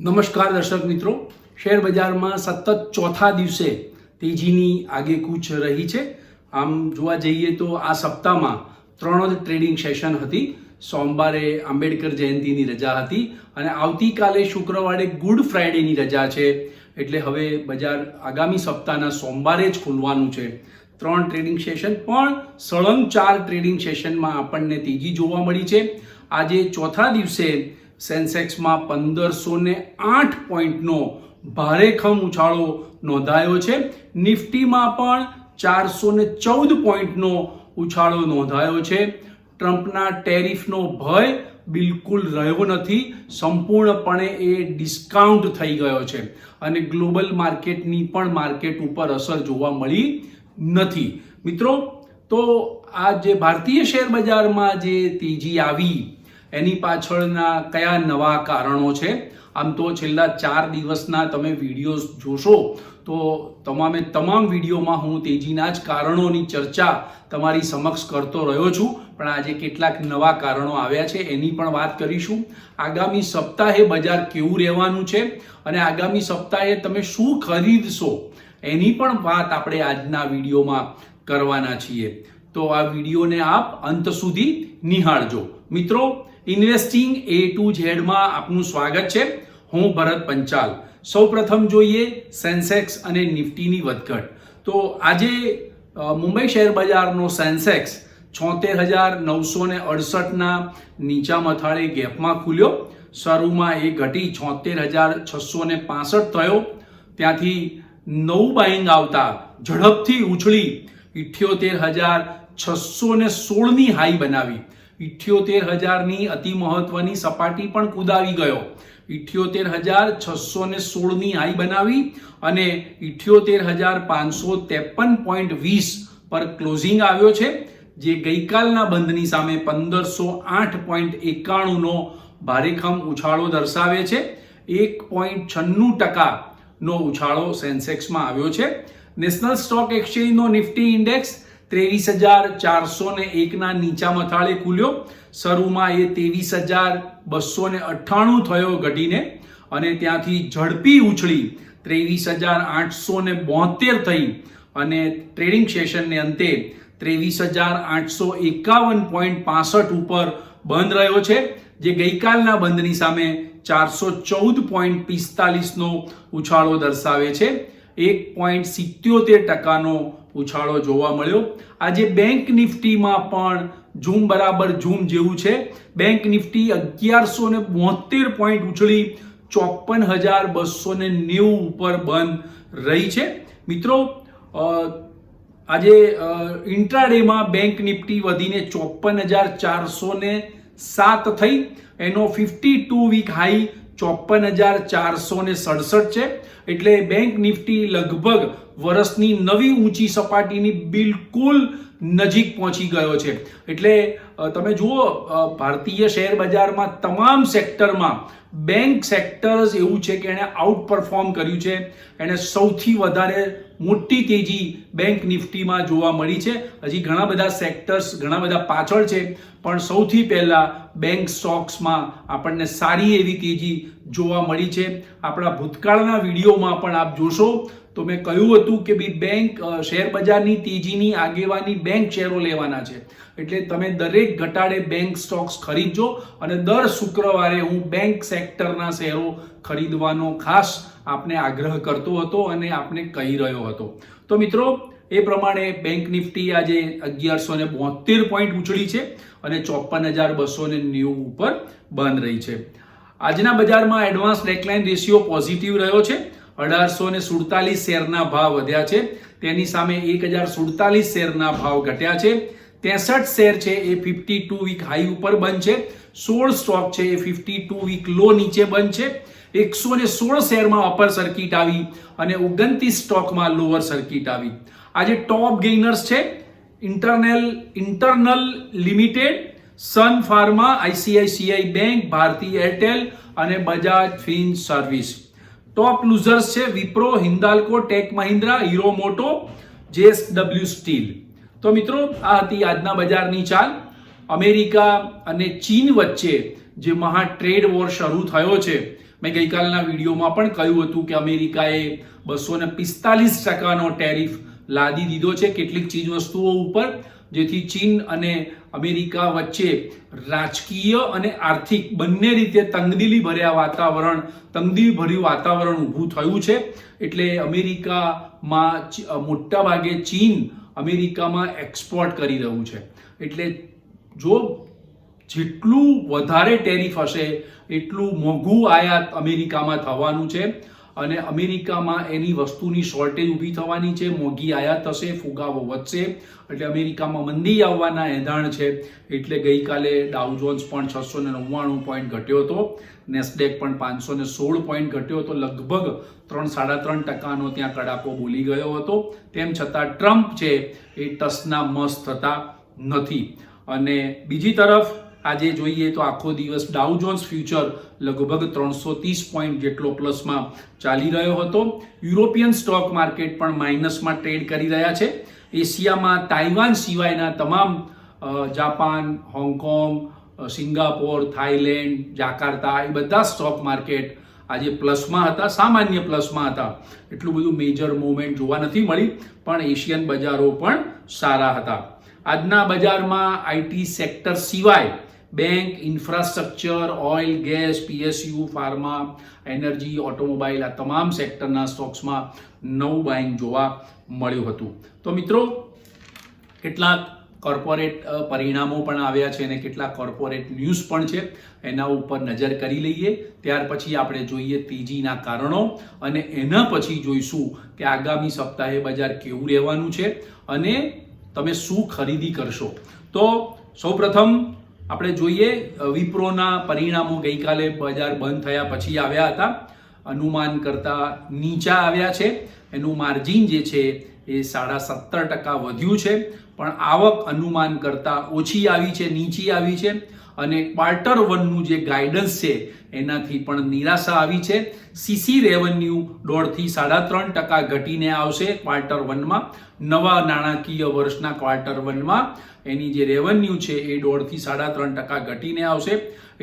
નમસ્કાર દર્શક મિત્રો. શેર બજારમાં સતત ચોથા દિવસે તેજીની આગેકૂચ રહી છે. આમ જોવા જઈએ તો આ સપ્તાહમાં ત્રણ જ ટ્રેડિંગ સેશન હતી. સોમવારે આંબેડકર જયંતિની રજા હતી અને આવતીકાલે શુક્રવારે ગુડ ફ્રાઈડેની રજા છે. એટલે હવે બજાર આગામી સપ્તાહના સોમવારે જ ખુલવાનું છે. ત્રણ ટ્રેડિંગ સેશન પણ સળંગ ચાર ટ્રેડિંગ સેશનમાં આપણને તેજી જોવા મળી છે. આજે ચોથા દિવસે સેન્સેક્સમાં પંદરસો ને આઠ પોઈન્ટનો ભારેખમ ઉછાળો નોંધાયો છે. નિફ્ટીમાં પણ ચારસો ને ચૌદ પોઈન્ટનો ઉછાળો નોંધાયો છે. ટ્રમ્પના ટેરિફનો ભય બિલકુલ રહ્યો નથી. સંપૂર્ણપણે એ ડિસ્કાઉન્ટ થઈ ગયો છે અને ગ્લોબલ માર્કેટની પણ માર્કેટ ઉપર અસર જોવા મળી નથી. મિત્રો, તો આ જે ભારતીય શેર બજારમાં જે તેજી આવી એની પાછળના કયા નવા કારણો છે? આમ તો છેલ્લા ચાર દિવસના તમે વિડીયોઝ જોશો, તો તમામે તમામ વિડીયોમાં હું તેજીના જ કારણોની ચર્ચા તમારી સમક્ષ કરતો રહ્યો છું. પણ આજે કેટલાક નવા કારણો આવ્યા છે, એની પણ વાત કરીશું. આગામી સપ્તાહે બજાર કેવું રહેવાનું છે અને આગામી સપ્તાહે તમે શું ખરીદશો, એની પણ વાત આપણે આજના વિડીયોમાં કરવાના છીએ. તો આ વિડીયોને આપ અંત સુધી નિહાળજો. મિત્રો ઇન્વેસ્ટિંગ એ ટુ ઝેડમાં આપનું સ્વાગત છે. હું ભરત પંચાલ. સૌપ્રથમ જોઈએ સેન્સેક્સ અને નિફ્ટીની વધઘટ. તો આજે મુંબઈ શેર બજારનો સેન્સેક્સ છોતેર હજાર નવસો ને અડસઠના નીચા મથાળે ગેપમાં ખુલ્યો. શરૂમાં એ ઘટી છોતેર હજાર છસો ને પાસઠ થયો. ત્યાંથી નવું બાઇંગ આવતા ઝડપથી ઉછળી ઇઠ્યોતેર હજાર છસો ને સોળની હાઈ બનાવી. ઇઠ્યોતેર હજારની અતિ મહત્વની સપાટી પણ કુદાવી ગયો. ઇઠ્યોતેર હજાર છસો ને સોળની હાઈ બનાવી અને ઇઠ્યોતેર હજાર પાંચસો ત્રેપન પોઈન્ટ વીસ પર ક્લોઝિંગ આવ્યો છે, જે ગઈકાલના બંધની સામે પંદરસો આઠ પોઈન્ટ એકાણુંનો ભારેખમ ઉછાળો દર્શાવે છે. એક પોઈન્ટ છન્નું ટકાનો ઉછાળો સેન્સેક્સમાં આવ્યો છે. નેશનલ સ્ટોક એક્સચેન્જનો નિફ્ટી ઇન્ડેક્સ ત્રેવીસ હજાર ચારસો ને એકના નીચા મથાળે ખુલ્યો. શરૂમાં એ ત્રેવીસ હજાર બસો ને અઠ્ઠાણું થયો ઘટીને અને ત્યાંથી ઝડપી ઉછળી ત્રેવીસ હજાર આઠસો ને બોતેર થઈ અને ટ્રેડિંગ સેશનને અંતે ત્રેવીસ હજાર આઠસો એકાવન પોઈન્ટ પાસઠ ઉપર બંધ રહ્યો છે, જે ગઈકાલના બંધની સામે ચારસો ચૌદ પોઈન્ટ પિસ્તાલીસનો ઉછાળો દર્શાવે છે. એક પોઈન્ટ સિત્યોતેર ટકાનો ઉછાળો જોવા મળ્યો. આજે બેંક નિફ્ટીમાં પણ ઝૂમ બરાબર ઝૂમ જેવું છે. બેંક નિફ્ટી અગિયારસો ને બોતેર પોઈન્ટ ઉછળી ચોપન હજાર બસો ને નેવું ઉપર બંધ રહી છે. મિત્રો આજે ઇન્ટ્રાડેમાં બેંક નિફ્ટી વધીને ચોપન હજાર ચારસો ને સાત થઈ. એનો ફિફ્ટી ટુ વીક હાઈ ચોપન હજાર ચારસો ને સડસઠ છે. એટલે બેંક નિફ્ટી લગભગ વર્ષની નવી ઊંચી સપાટીની બિલકુલ નજીક પહોંચી ગયો છે. એટલે તમે જુઓ ભારતીય શેર બજારમાં તમામ સેક્ટરમાં બેંક સેક્ટર્સ એવું છે કે એણે આઉટ પરફોર્મ કર્યું છે. એણે સૌથી વધારે મોટી તેજી બેંક નિફ્ટીમાં જોવા મળી છે. હજી ઘણા બધા સેક્ટર્સ ઘણા બધા પાછળ છે. પણ સૌથી પહેલાં બેંક સ્ટોક્સમાં આપણને સારી એવી તેજી જોવા મળી છે. આપણા ભૂતકાળના વિડીયોમાં પણ આપ જોશો. તો મેં કહ્યું હતું કે ભાઈ બેંક શેરબજારની શેર બજારની તેજીની આગેવાની બેંક શેરો લેવાના છે. એટલે તમે દરેક ઘટાડે બેંક સ્ટોક્સ ખરીદજો અને દર શુક્રવારે હું બેંક સેક્ટરના શેરો ખરીદવાનો ખાસ આપને આગ્રહ કરતો હતો અને આપને કહી રહ્યો હતો. તો મિત્રો, એ પ્રમાણે બેંક નિફ્ટી આજે અગિયારસો ને બોતેર પોઈન્ટ ઉછળી છે અને ચોપન હજાર બસો ને નેવું ઉપર બંધ રહી છે. આજના બજારમાં એડવાન્સ ડેકલાઇન રેશિયો પોઝિટિવ રહ્યો છે. અઢારસો ને સુડતાલીસ શેરના ભાવ વધ્યા છે. તેની સામે એક હજાર સુડતાલીસ શેરના ભાવ ઘટ્યા છે. ત્રેસઠ શેર છે એ ફિફ્ટી ટુ વીક હાઈ ઉપર બંધ છે. સોળ સ્ટોક છે એ ફિફ્ટી ટુ વીક લો નીચે બંધ છે. એકસો ને સોળ શેરમાં અપર સર્કિટ આવી અને ઓગણત્રીસ સ્ટોકમાં લોઅર સર્કિટ આવી. આજે ટોપ ગેઇનર્સ છે internal internal limited Sun Pharma ICICI Bank Bharti Airtel અને Bajaj Fin service top losers છે Wipro Hindalco Tech Mahindra Hero Moto JSW Steel તો મિત્રો, આ હતી આજના બજારની ચાલ. અમેરિકા અને ચીન વચ્ચે જે મહા ટ્રેડ વોર શરૂ થયો છે મેં ગઈકાલના વિડીયોમાં પણ કહ્યું હતું કે અમેરિકાએ બસો ને પિસ્તાલીસ ટકાનો ટેરિફ લાદી દીધો છે કેટલીક ચીજ વસ્તુઓ ઉપર, જેથી ચીન અને અમેરિકા વચ્ચે રાજકીય અને આર્થિક બંને રીતે તંગદીલી ભર્યા વાતાવરણ તંગદિલી ભર્યું વાતાવરણ ઊભું થયું છે. એટલે અમેરિકામાં મોટા ભાગે ચીન અમેરિકામાં એક્સપોર્ટ કરી રહ્યું છે. એટલે જો જેટલું વધારે ટેરિફ હશે એટલું મોંઘું આયાત અમેરિકામાં થવાનું છે અને અમેરિકામાં એની વસ્તુની શોર્ટેજ ઊભી થવાની છે, મોંઘી આયાત થશે ફુગાવો વધશે, એટલે અમેરિકામાં મંદી આવવાના એંધાણ છે. એટલે ગઈકાલે ડાઉ જોન્સ પણ છસો ને નવ્વાણું પોઈન્ટ ઘટ્યો હતો નેસ્ડેક પણ પાંચસો ને સોળ પોઈન્ટ ઘટ્યો હતો, લગભગ ત્રણ, સાડા ત્રણ ટકાનો ત્યાં કડાકો બોલી ગયો હતો. તેમ છતાં ટ્રમ્પ છે એ ટસના મસ્ત થતા નથી. અને બીજી તરફ આજે જોઈએ તો આખો દિવસ ડાઉ જોન્સ ફ્યુચર લગભગ ત્રણસો ત્રીસ પોઈન્ટ જેટલો પ્લસમાં ચાલી રહ્યો હતો. યુરોપિયન સ્ટોક માર્કેટ પણ માઇનસમાં ટ્રેડ કરી રહ્યા છે. એશિયામાં તાઇવાન સિવાયના તમામ Japan Hong Kong Singapore Thailand Jakarta એ બધા સ્ટોક માર્કેટ આજે પ્લસમાં હતા, સામાન્ય પ્લસમાં હતા. એટલું બધું મેજર મૂવમેન્ટ જોવા નથી મળી, પણ એશિયન બજારો પણ સારા હતા. આજના બજારમાં આઈટી સેક્ટર સિવાય bank infrastructure oil gas PSU pharma energy automobile આ તમામ સેક્ટરના સ્ટોક્સમાં નવું બાઇંગ જોવા મળ્યું હતું. તો મિત્રો, કેટલાક કોર્પોરેટ પરિણામો પણ આવ્યા છે અને કેટલાક કોર્પોરેટ ન્યૂઝ પણ છે. એના ઉપર નજર કરી લઈએ. ત્યાર પછી આપણે જોઈએ તેજીના કારણો અને એના પછી જોઈશું કે આગામી સપ્તાહે બજાર કેવું રહેવાનું છે અને તમે શું ખરીદી કરશો. તો સૌપ્રથમ આપણે જોઈએ વિપ્રોના પરિણામો ગઈકાલે બજાર બંધ થયા પછી આવ્યા હતા. અનુમાન કરતા નીચા આવ્યા છે. એનું માર્જિન જે છે એ સાડા સત્તર ટકા વધ્યું છે. પણ આવક અનુમાન કરતા ઓછી આવી છે, નીચી આવી છે. અને ક્વાર્ટર વનનું જે ગાઈડન્સ છે, એનાથી પણ નિરાશા આવી છે. સીસી રેવન્યુ દોઢથી સાડા ત્રણ ટકા ઘટીને આવશે ક્વાર્ટર વનમાં નવા નાણાકીય વર્ષના ક્વાર્ટર વનમાં એની જે રેવન્યુ છે, એ દોઢથી સાડા ત્રણ ટકા ઘટીને આવશે.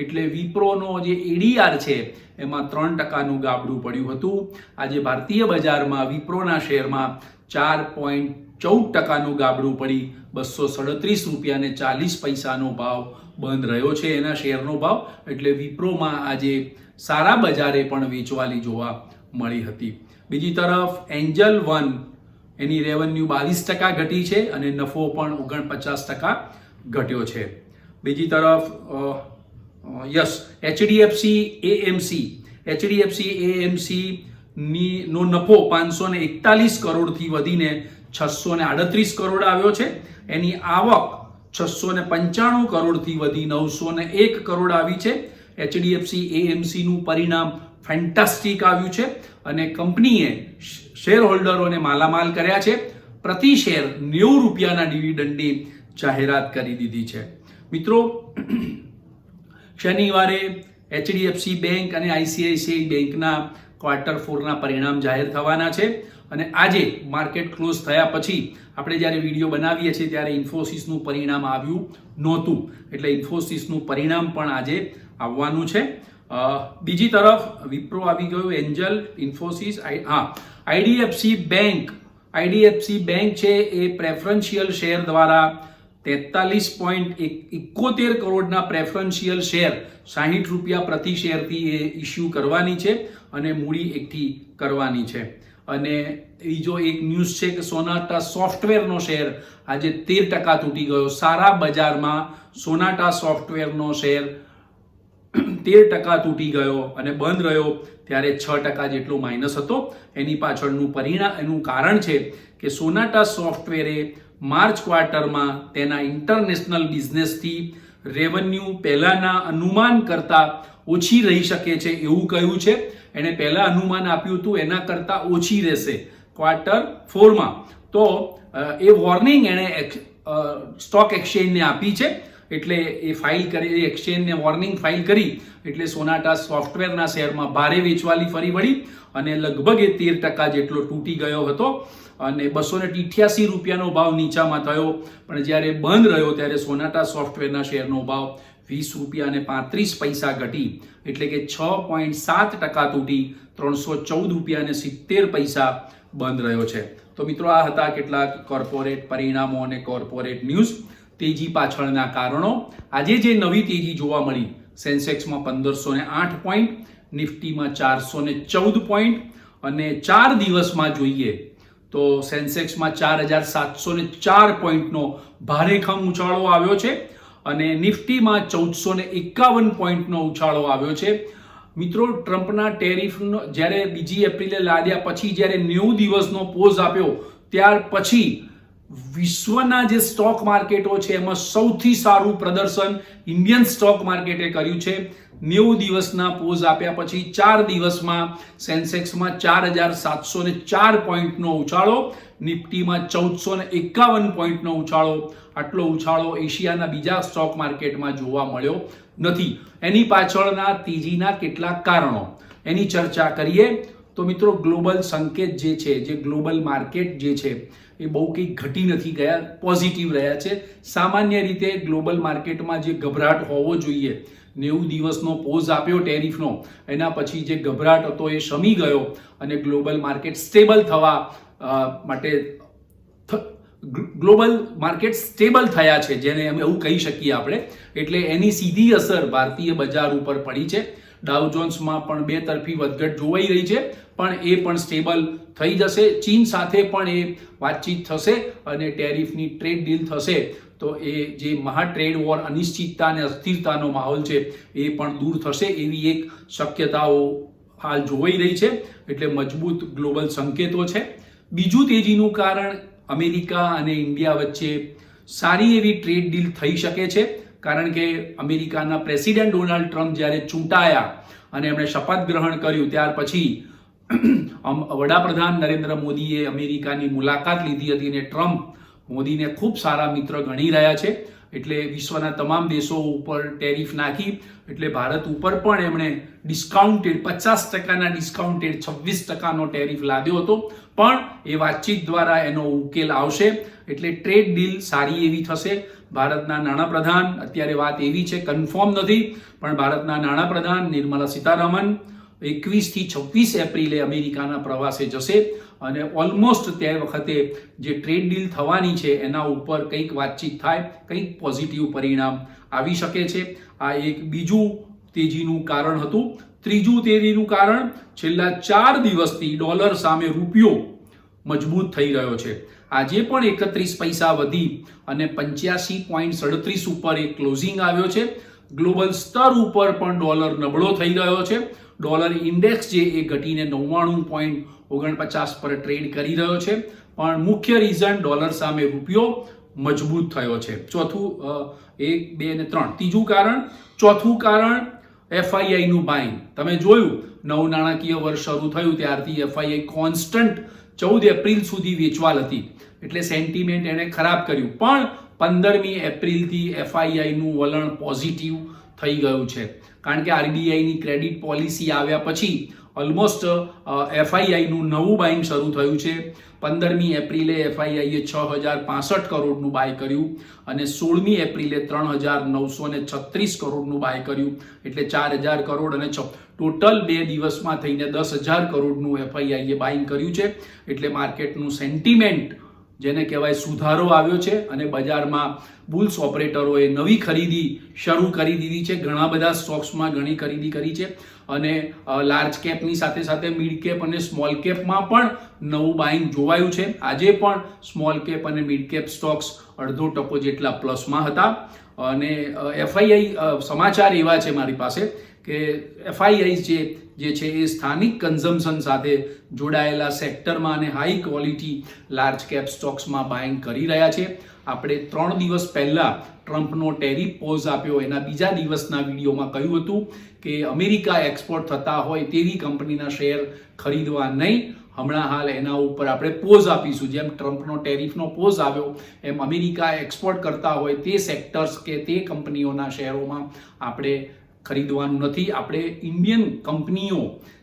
એટલે વિપ્રોનો જે એડીઆર છે, એમાં ત્રણ ટકાનું ગાબડું પડ્યું હતું. આજે ભારતીય બજારમાં વિપ્રોના શેરમાં ચાર પોઈન્ટ ચૌદ ટકાનું ગાબડું પડી બસો સડત્રીસ રૂપિયાને ચાલીસ પૈસાનો ભાવ બંધ રહ્યો છે એના શેરનો ભાવ એટલે વિપ્રોમાં આજે સારા બજારે પણ વેચવાલી જોવા મળી હતી. બીજી તરફ એન્જલ વન એની રેવન્યુ બાવીસ ટકા ઘટી છે અને નફો પણ ઓગણપચાસ ટકા ઘટ્યો છે. બીજી તરફ yes, HDFC AMC. HDFC AMC ની નો નફો પાંચસો ને એકતાલીસ કરોડથી વધીને છસો ને આડત્રીસ કરોડ આવ્યો છે. એની આવક છસો ને પંચાણું કરોડથી વધી નવસો ને એક કરોડ આવી છે. એચડીએફસી એએમસીનું પરિણામ ફેન્ટાસ્ટિક આવ્યું છે અને કંપનીએ શેર હોલ્ડરોને માલામાલ કર્યા છે. પ્રતિ શેર નેવું રૂપિયાના ડિવિડન્ડની જાહેરાત કરી દીધી છે. મિત્રો, શનિવારે એચડીએફસી બેંક અને આઈસીઆઈસીઆઈ બેંકના ક્વાર્ટર ફોરના પરિણામ જાહેર થવાના છે. અને આજે માર્કેટ ક્લોઝ થયા પછી આપણે જ્યારે વીડિયો બનાવીએ છીએ ત્યારે ઇન્ફોસિસનું પરિણામ આવ્યું નહોતું. એટલે ઇન્ફોસિસનું પરિણામ પણ આજે આવવાનું છે. બીજી તરફ વિપ્રો આવી ગયું, એન્જલ ઇન્ફોસિસ હા, આઈડીએફસી બેંક આઈડીએફસી બેંક છે એ પ્રેફરન્શિયલ શેર દ્વારા તેતાલીસ પોઈન્ટ એકોતેર કરોડના પ્રેફરન્શિયલ શેર સાહીઠ રૂપિયા પ્રતિ શેરથી એ ઇસ્યુ કરવાની છે. અને મૂડી એકઠી કરવાની છે. અને બીજો એક ન્યૂઝ છે કે સોનાટા સોફ્ટવેરનો શેર આજે તેર ટકા તૂટી ગયો. સારા બજારમાં સોનાટા સોફ્ટવેરનો શેર તેર ટકા તૂટી ગયો અને બંધ રહ્યો ત્યારે છ ટકા જેટલો માઇનસ હતો. એની પાછળનું પરિણામ એનું કારણ છે કે સોનાટા સોફ્ટવેરે માર્ચ ક્વાર્ટરમાં તેના ઇન્ટરનેશનલ બિઝનેસથી રેવન્યુ પહેલાના અનુમાન કરતાં ઓછી રહી શકે છે એવું કહ્યું છે. એણે પહેલા અનુમાન આપ્યું હતું, એના કરતાં ઓછી રહેશે. ક્વાર્ટર ફોરમાં તો એ વોર્નિંગ એણે સ્ટોક એક્સચેન્જને આપી છે. એટલે એ ફાઇલ કરી એક્સચેન્જને વોર્નિંગ ફાઇલ કરી. એટલે સોનાટા સોફ્ટવેરના શેરમાં ભારે વેચવાલી ફરી વળી અને લગભગ એ તેર ટકા જેટલો તૂટી ગયો હતો. અને બસો ને રૂપિયાનો ભાવ નીચામાં થયો. પણ જ્યારે બંધ રહ્યો, ત્યારે સોનાટા સોફ્ટવેરના શેરનો ભાવ વીસ રૂપિયા અને પાંત્રીસ પૈસા ઘટી, એટલે કે છ પોઈન્ટ સાત ટકા તૂટી, ત્રણસો ચૌદ રૂપિયા અને સિત્તેર પૈસા બંધ રહ્યો છે. તો મિત્રો આ હતા કેટલાક કોર્પોરેટ પરિણામો અને કોર્પોરેટ ન્યૂઝ તેજી પાછળના કારણો. આજે જે નવી તેજી જોવા મળી, સેન્સેક્સમાં પંદરસો ને આઠ પોઈન્ટ, નિફ્ટીમાં ચારસો ને ચૌદ પોઈન્ટ અને ચાર દિવસમાં જોઈએ તો સેન્સેક્સમાં ચાર હજાર સાતસો ને ચાર પોઈન્ટનો ભારેખમ ઉછાળો આવ્યો છે. અને નિફ્ટીમાં ચૌદસો ને એકાવન પોઈન્ટનો ઉછાળો આવ્યો છે. મિત્રો, ટ્રમ્પના ટેરિફનો, જ્યારે બીજી એપ્રિલે લાદ્યા પછી જ્યારે નેવું દિવસનો પોઝ આપ્યો, ત્યાર પછી વિશ્વના જે સ્ટોક માર્કેટો છે, એમાં સૌથી સારું પ્રદર્શન ઇન્ડિયન સ્ટોક માર્કેટે કર્યું છે. નેવું દિવસના પોઝ આપ્યા પછી ચાર દિવસમાં સેન્સેક્સમાં ચાર હજાર સાતસો ને ચાર પોઈન્ટનો ઉછાળો, નિફ્ટીમાં ચૌદસો ને એકાવન પોઈન્ટનો ઉછાળો. આટલો ઉછાળો એશિયાના બીજા સ્ટોક માર્કેટમાં જોવા મળ્યો નથી. એની પાછળના તેજીના કેટલાક કારણો. એની ચર્ચા કરીએ તો મિત્રો ગ્લોબલ સંકેત જે છે, જે ગ્લોબલ માર્કેટ જે છે એ બહુ કંઈ ઘટી નથી ગયા પોઝિટિવ રહ્યા છે. સામાન્ય રીતે ગ્લોબલ માર્કેટમાં જે ગભરાટ હોવો જોઈએ, નેવું દિવસનો પોઝ આપ્યો ટેરિફનો, એના પછી જે ગભરાટ હતો એ શમી ગયો અને ગ્લોબલ માર્કેટ સ્ટેબલ થવા માટે ગ્લોબલ માર્કેટ સ્ટેબલ થયા છે, જેને અમે એવું કહી શકીએ આપણે. એટલે એની સીધી અસર ભારતીય બજાર ઉપર પડી છે. ડાઉ જોન્સમાં પણ બે તરફી વધઘટ જોવાઈ રહી છે. પણ એ પણ સ્ટેબલ થઈ જશે. ચીન સાથે પણ એ વાતચીત થશે અને ટેરિફની ટ્રેડ ડીલ થશે. તો એ જે મહા ટ્રેડ વોર અનિશ્ચિતતા અને અસ્થિરતાનો માહોલ છે એ પણ દૂર થશે એવી એક શક્યતાઓ હાલ જોવાઈ રહી છે. એટલે મજબૂત ગ્લોબલ સંકેતો છે. બીજું તેજીનું કારણ અમેરિકા અને ઇન્ડિયા વચ્ચે સારી એવી ટ્રેડ ડીલ થઈ શકે છે. કારણ કે અમેરિકાના પ્રેસિડેન્ટ ડોનાલ્ડ ટ્રમ્પ જ્યારે ચૂંટાયા અને એમણે શપથ ગ્રહણ કર્યું, ત્યાર પછી વડાપ્રધાન નરેન્દ્ર મોદીએ અમેરિકાની મુલાકાત લીધી હતી અને ટ્રમ્પ મોદીને ખૂબ સારા મિત્ર ગણી રહ્યા છે. એટલે વિશ્વના તમામ દેશો ઉપર ટેરિફ નાખી, એટલે ભારત ઉપર પણ એમણે ડિસ્કાઉન્ટેડ પચાસ ટકાના ડિસ્કાઉન્ટેડ છવ્વીસ ટકાનો ટેરિફ લાદ્યો હતો. પણ એ વાતચીત દ્વારા એનો ઉકેલ આવશે. એટલે ટ્રેડ ડીલ સારી એવી થશે. ભારતના નાણાપ્રધાન, અત્યારે વાત એવી છે કન્ફર્મ નથી. પણ ભારતના નાણાપ્રધાન નિર્મલા સીતારામન એકવીસથી છવ્વીસ એપ્રિલે અમેરિકાના પ્રવાસે જશે અને ઓલમોસ્ટ તે વખતે જે ટ્રેડ ડીલ થવાની છે, એના ઉપર કંઈક વાતચીત થાય, કંઈક પોઝિટિવ પરિણામ આવી શકે છે. આ એક બીજું તેજીનું કારણ હતું. ત્રીજું તેજીનું કારણ, છેલ્લા ચાર દિવસથી ડોલર સામે રૂપિયો મજબૂત થઈ રહ્યો છે. આજે પણ એકત્રીસ પૈસા વધી અને પંચ્યાસી પોઈન્ટ સડત્રીસ ઉપર એક ક્લોઝિંગ આવ્યો છે. ગ્લોબલ સ્તર ઉપર પણ ડોલર નબળો થઈ રહ્યો છે. ડોલર ઇન્ડેક્સ જે એ ઘટીને નવ્વાણું પોઈન્ટ ઓગણપચાસ પર ટ્રેડ કરી રહ્યો છે. પણ મુખ્ય રીઝન ડોલર સામે રૂપિયો મજબૂત થયો છે. ચોથું એક, બે ને ત્રણ. ત્રીજું કારણ, ચોથું કારણ એફઆઈઆઈનું બાઇંગ તમે જોયું નવું નાણાકીય વર્ષ શરૂ થયું ત્યારથી એફઆઈઆઈ કોન્સ્ટન્ટ ચૌદ એપ્રિલ સુધી વેચવાલ હતી એટલે સેન્ટિમેન્ટ એણે ખરાબ કર્યું. પણ પંદરમી એપ્રિલથી એફઆઈઆઈનું વલણ પોઝિટિવ થઈ ગયું છે. કારણ કે આરબીઆઈની ક્રેડિટ પોલિસી આવ્યા પછી ઓલમોસ્ટ એફઆઈઆઈનું નવું બાઇંગ શરૂ થયું છે. પંદરમી એપ્રિલે એફઆઈઆઈએ છ હજાર પાસઠ કરોડનું બાય કર્યું અને સોળમી એપ્રિલે ત્રણ હજાર નવસો ને છત્રીસ કરોડનું બાય કર્યું. એટલે ચાર હજાર કરોડ અને છ, ટોટલ બે દિવસમાં થઈને દસ હજાર કરોડનું એફઆઈઆઈએ બાઇંગ કર્યું છે. એટલે માર્કેટનું સેન્ટિમેન્ટ જેને કહેવાય સુધારો આવ્યો છે અને બજારમાં બુલ્સ ઓપરેટરોએ નવી ખરીદી શરૂ કરી દીધી છે. ઘણા બધા સ્ટોક્સમાં ઘણી ખરીદી કરી છે અને લાર્જ કેપની સાથે સાથે મિડ કેપ અને સ્મોલ કેપમાં પણ નવું બાઇંગ જોવાયું છે. આજે પણ સ્મોલ કેપ અને મિડ કેપ સ્ટોક્સ અડધો ટકો જેટલા પ્લસમાં હતા. અને એફઆઈઆઈ સમાચાર એવા છે મારી પાસે કે એફઆઈઆઈ જે જે છે એ સ્થાનિક કન્ઝમ્પશન સાથે જોડાયેલા સેક્ટરમાં અને હાઈ ક્વોલિટી લાર્જ કેપ સ્ટોક્સમાં બાઇંગ કરી રહ્યા છે. આપણે ત્રણ દિવસ પહેલાં ટ્રમ્પનો ટેરિફ પોઝ આપ્યો. એના બીજા દિવસના વિડીયોમાં કહ્યું હતું કે અમેરિકા એક્સપોર્ટ થતા હોય તેવી કંપનીના શેર ખરીદવા નહીં. હમણાં હાલ એના ઉપર આપણે પોઝ આપીશું. જેમ ટ્રમ્પનો ટેરિફનો પોઝ આવ્યો, એમ અમેરિકા એક્સપોર્ટ કરતા હોય તે સેક્ટર્સ કે તે કંપનીઓના શેરોમાં આપણે ખરીદવાનું નથી. આપણે ઇન્ડિયન કંપનીઓ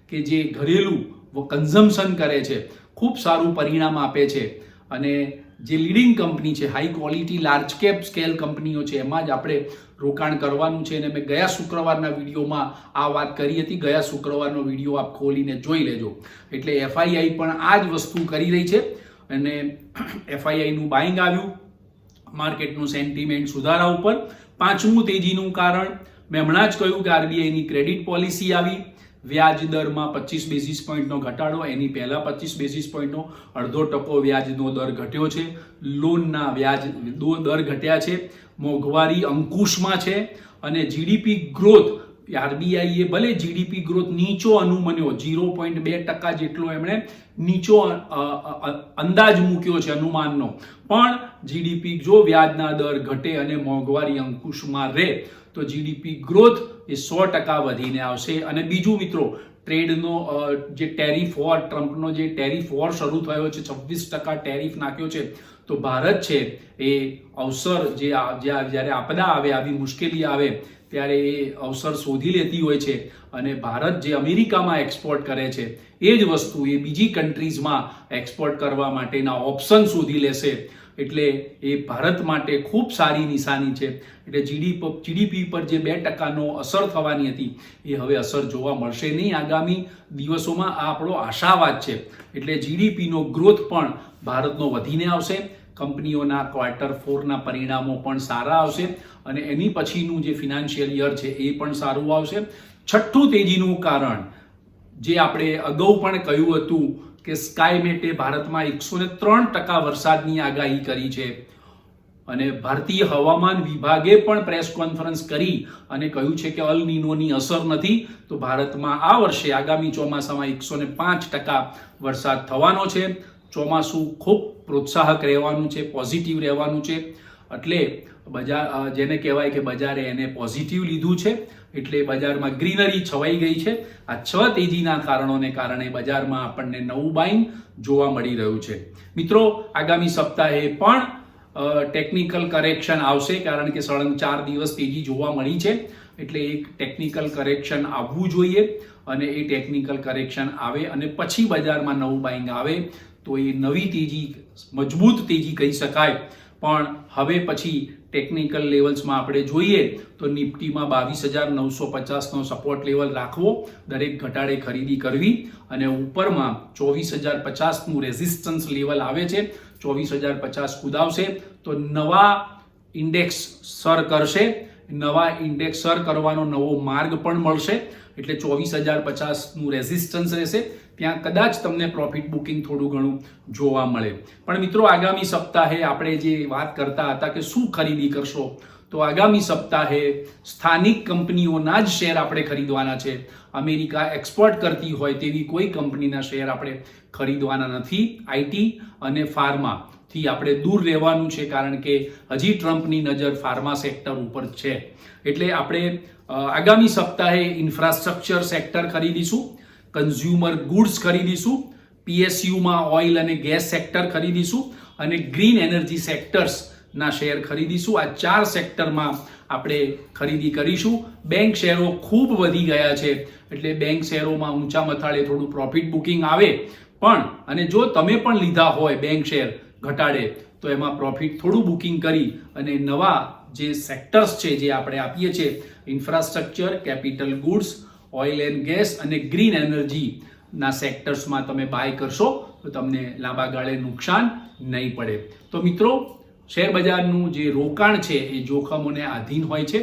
કે જે ઘરેલું કન્ઝમ્પશન કરે છે, ખૂબ સારું પરિણામ આપે છે. અને જે લીડિંગ કંપની છે high quality large cap scale કંપનીઓ છે, એમાં જ આપણે રોકાણ કરવાનું છે. અને મેં ગયા શુક્રવારના વિડીયોમાં આ વાત કરી હતી. ગયા શુક્રવારનો વીડિયો આપ ખોલીને જોઈ લેજો. એટલે એફઆઈઆઈ પણ આ જ વસ્તુ કરી રહી છે. અને એફઆઈઆઈનું બાઇંગ આવ્યું. માર્કેટનું સેન્ટિમેન્ટ સુધારા ઉપર. પાંચમું તેજીનું કારણ, મેં હમણાં જ કહ્યું કે આરબીઆઈની ક્રેડિટ પોલિસી આવી. વ્યાજ દરમાં પચીસ બેઝિસ પોઈન્ટનો ઘટાડો, એની પહેલા પચીસ બેઝિસ પોઈન્ટનો અડધો ટકો વ્યાજનો દર ઘટ્યો છે. લોનના વ્યાજ દર ઘટ્યા છે. મોંઘવારી અંકુશમાં છે અને જીડીપી ગ્રોથ આરબીઆઈએ ભલે જીડીપી ગ્રોથ નીચો અનુમાન્યો ઝીરો પોઈન્ટ બે ટકા જેટલો એમણે નીચો અંદાજ મૂક્યો છે અનુમાનનો. પણ જીડીપી જો વ્યાજના દર ઘટે અને મોંઘવારી અંકુશમાં રહે, તો જીડીપી ગ્રોથ એ સો ટકા વધીને આવશે. અને બીજું મિત્રો, ટ્રેડનો જે ટેરિફ વોર, ટ્રમ્પનો જે ટેરિફ વોર શરૂ થયો છે, છવ્વીસ ટકા ટેરિફ નાખ્યો છે, તો ભારત છે એ અવસર જે જ્યારે આપદા આવે, આવી મુશ્કેલી આવે ત્યારે એ અવસર શોધી લેતી હોય છે અને ભારત જે અમેરિકામાં એક્સપોર્ટ કરે છે, એ જ વસ્તુ એ બીજી કન્ટ્રીઝમાં એક્સપોર્ટ કરવા માટેના ઓપ્શન શોધી લેશે. એટલે એ ભારત માટે ખૂબ સારી નિશાની છે. એટલે જીડીપી જીડીપી પર જે બે ટકાનો અસર થવાની હતી, એ હવે અસર જોવા મળશે નહીં આગામી દિવસોમાં. આ આપણો આશાવાદ છે. એટલે જીડીપીનો ગ્રોથ પણ ભારતનો વધીને આવશે. કંપનીઓના ક્વાર્ટર ફોરના પરિણામો પણ સારા આવશે અને એની પછીનું જે ફિનાન્શિયલ યર છે એ પણ સારું આવશે. છઠ્ઠું તેજીનું કારણ, જે આપણે અગાઉ પણ કહ્યું હતું કે સ્કાયમેટે ભારતમાં એકસો ને ત્રણ ટકા વરસાદની આગાહી કરી છે. અને ભારતીય હવામાન વિભાગે પણ પ્રેસ કોન્ફરન્સ કરી અને કહ્યું છે કે અલ નીનોની અસર નથી, તો ભારતમાં આ વર્ષે આગામી ચોમાસામાં એકસો ને પાંચ ટકા વરસાદ થવાનો છે. ચોમાસું ખૂબ પ્રોત્સાહક રહેવાનું છે પોઝિટિવ રહેવાનું છે. એટલે બજાર જેને કહેવાય કે બજારે એને પોઝિટિવ લીધું છે, એટલે બજારમાં ગ્રીનરી છવાઈ ગઈ છે. આ છ તેજીના કારણોને કારણે બજારમાં આપણને નવું બાઇંગ જોવા મળી રહ્યું છે. મિત્રો, આગામી સપ્તાહે પણ ટેકનિકલ કરેક્શન આવશે, કારણ કે સળંગ ચાર દિવસ તેજી જોવા મળી છે. એટલે એક ટેકનિકલ કરેક્શન આવવું જોઈએ અને એ ટેકનિકલ કરેક્શન આવે અને પછી બજારમાં નવું બાઇંગ આવે. તો એ નવી તેજી મજબૂત તેજી કહી શકાય. પણ હવે પછી ટેકનિકલ લેવલ્સમાં આપણે જોઈએ તો નિફ્ટીમાં બાવીસ હજાર નવસો પચાસનો સપોર્ટ લેવલ રાખવો દરેક ઘટાડે ખરીદી કરવી અને ઉપરમાં ચોવીસ હજાર પચાસનું રેઝિસ્ટન્સ લેવલ આવે છે. ચોવીસ હજાર પચાસ કુદાવશે તો નવા ઇન્ડેક્સ સર કરશે. નવા ઇન્ડેક્સ સર કરવાનો નવો માર્ગ પણ મળશે. એટલે ચોવીસ હજાર પચાસનું રેઝિસ્ટન્સ રહેશે. ત્યાં કદાચ તમને પ્રોફિટ બુકિંગ થોડું ઘણું જોવા મળે. પણ મિત્રો, આગામી સપ્તાહે આપણે જે વાત કરતા હતા કે શું ખરીદી કરશો, તો આગામી સપ્તાહે સ્થાનિક કંપનીઓના જ શેર આપણે ખરીદવાના છે. અમેરિકા એક્સપોર્ટ કરતી હોય તેવી કોઈ કંપનીના શેર આપણે ખરીદવાના નથી. આઈટી અને ફાર્મા થી આપણે દૂર રહેવાનું છે, કારણ કે હજી ટ્રમ્પની નજર ફાર્મા સેક્ટર ઉપર છે. એટલે આપણે આગામી સપ્તાહે ઇન્ફ્રાસ્ટ્રક્ચર સેક્ટર ખરીદીશું. કન્ઝ્યુમર ગુડ્સ ખરીદીશું પીએસયુમાં ઓઇલ અને ગેસ સેક્ટર ખરીદીશું અને ગ્રીન એનર્જી સેક્ટર્સના શેર ખરીદીશું. આ ચાર સેક્ટરમાં આપણે ખરીદી કરીશું. બેંક શેરો ખૂબ વધી ગયા છે, એટલે બેંક શેરોમાં ઊંચા મથાળે થોડું પ્રોફિટ બુકિંગ આવે. પણ, અને જો તમે પણ લીધા હોય બેંક શેર ઘટાડે, તો એમાં પ્રોફિટ થોડું બુકિંગ કરી અને નવા જે સેક્ટર્સ છે જે આપણે આપીએ છીએ infrastructure capital goods oil and gas અને ગ્રીન એનર્જીના સેક્ટર્સમાં તમે બાય કરશો, તો તમને લાંબા ગાળે નુકસાન નહીં પડે. તો મિત્રો શેર બજારનું જે રોકાણ છે, એ જોખમોને આધીન હોય છે.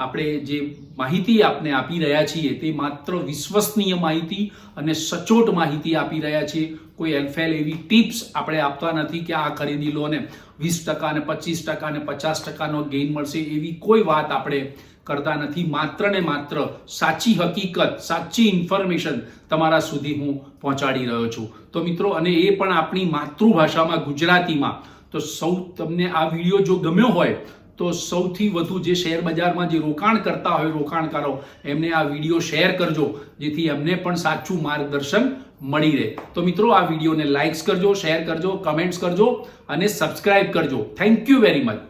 આપણે જે માહિતી આપને આપી રહ્યા છીએ તે માત્ર વિશ્વસનીય માહિતી અને સચોટ માહિતી આપી રહ્યા છીએ. કોઈ એલફેલ એવી ટિપ્સ આપણે આપતા નથી કે આ ખરીદી લો ને વીસ ટકા ને પચીસ ટકા ને પચાસ ટકાનો ગેઇન મળશે એવી કોઈ વાત આપણે કરતા નથી. માત્ર ને માત્ર સાચી હકીકત, સાચી ઇન્ફોર્મેશન તમારા સુધી હું પહોંચાડી રહ્યો છું. તો મિત્રો, અને એ પણ આપણી માતૃભાષામાં ગુજરાતીમાં. તો સૌ તમને આ વીડિયો જો ગમ્યો હોય તો સૌથી વધુ જે શેર બજારમાં જે રોકાણ કરતા હોય રોકાણકારો, એમને આ વીડિયો શેર કરજો, જેથી એમને પણ સાચું માર્ગદર્શન મળી રહે. તો મિત્રો, આ વિડીયોને લાઇક્સ કરજો, શેર કરજો, કમેન્ટ્સ કરજો અને સબસ્ક્રાઇબ કરજો. Thank you very much.